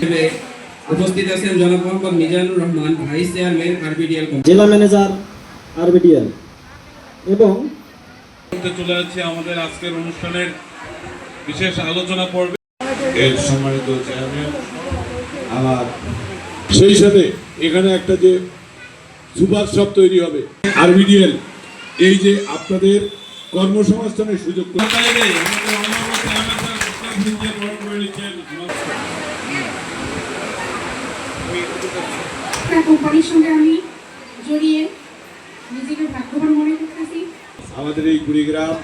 উপস্থিত আছেন জনাব Mohammad Mizanur Rahman vice chairman RBDL জেলা ম্যানেজার আরবিডিএল এবং চলে যাচ্ছি আমাদের আজকের অনুষ্ঠানের বিশেষ আলোচনা পর্বে। এর সম্মানিত চেয়ারম্যান আমার সেই সাথে এখানে একটা যে সুপার শপ তৈরি হবে আরবিডিএল এই যে আপনাদের কর্মসংস্থানের সুযোগ করে আমাদের এই কুড়িগ্রাম,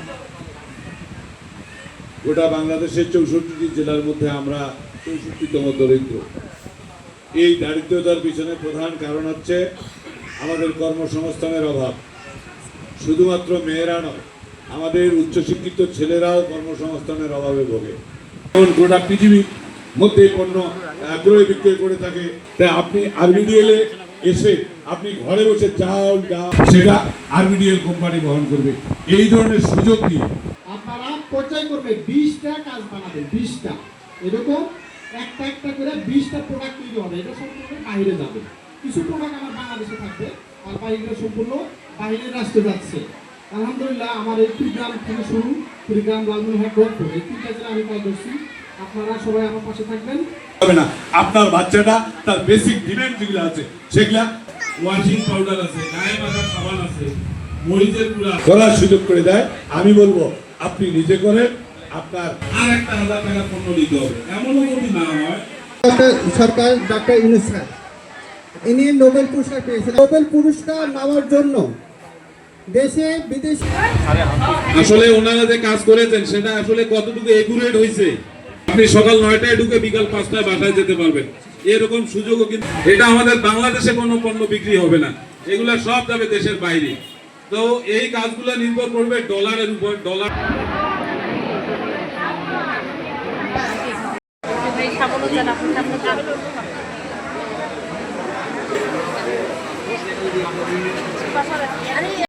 গোটা বাংলাদেশের চৌষট্টিটি জেলার মধ্যে আমরা চৌষট্টিতম দরিদ্র। এই দারিদ্রতার পিছনে প্রধান কারণ হচ্ছে আমাদের কর্মসংস্থানের অভাব। শুধুমাত্র মেয়েরা নয়, আমাদের উচ্চশিক্ষিত ছেলেরাও কর্মসংস্থানের অভাবে ভোগে। গোটা পৃথিবীর মধ্যে পণ্য আগ্রহে বিক্রয় করে থাকে। তাই আপনি আরবিডিএলে এসে আপনি ঘরে বসে চাল, ডাল, সেটা আরবিডিএল কোম্পানি বহন করবে। এই ধরনের সুযোগ নিয়ে। আপনারা পর্যায় করবে, বিশটা কাজ বানাবে, বিশটা। এরকম একটা একটা করে বিশটা প্রোডাক্ট তৈরি হবে। এটা সম্পূর্ণ বাইরে যাবে। কিছু প্রোডাক্ট আমার বাংলাদেশে থাকবে। আর বাইরে সম্পূর্ণ বাইরের রাষ্ট্রে যাচ্ছে। আলহামদুলিল্লাহ, আমার এই কুড়িগ্রাম থেকে শুরু। কুড়িগ্রাম লালমনিরহাট, রংপুর। এই তিনটা জেলা আমি কাজ আপনারা সবাই আমার পাশে থাকবেন। হবে না। আপনার বাচ্চাটা তার বেসিক ডিমান্ড যেগুলো আছে সেগুলা ওয়াশিং পাউডার আছে গায়ে মাখার সাবান আছে মরিচের গুঁড়া করার সুযোগ করে দেয়। আমি বলব আপনি নিজে করেন আপনার আর একটা হাজার টাকা পণ্য নিতে হবে। এমনও যদি না হয়। সরকার ডক্টর ইউনুস স্যার ইনি নোবেল পুরস্কার পেয়েছেন নোবেল পুরস্কার নেওয়ার জন্য দেশে বিদেশে আসলে ওনারা যে কাজ করেছেন সেটা আসলে কতটুকু একুরেট হয়েছে? আপনি সকাল নয়টায় ঢুকে বিকাল পাঁচটায় বাসায় যেতে পারবেন। এরকম সুযোগও কিন্তু এটা আমাদের বাংলাদেশে কোনো পণ্য বিক্রি হবে না। এগুলো সব যাবে দেশের বাইরে। তো এই কাজগুলো নির্ভর করবে ডলারের উপর। ডলার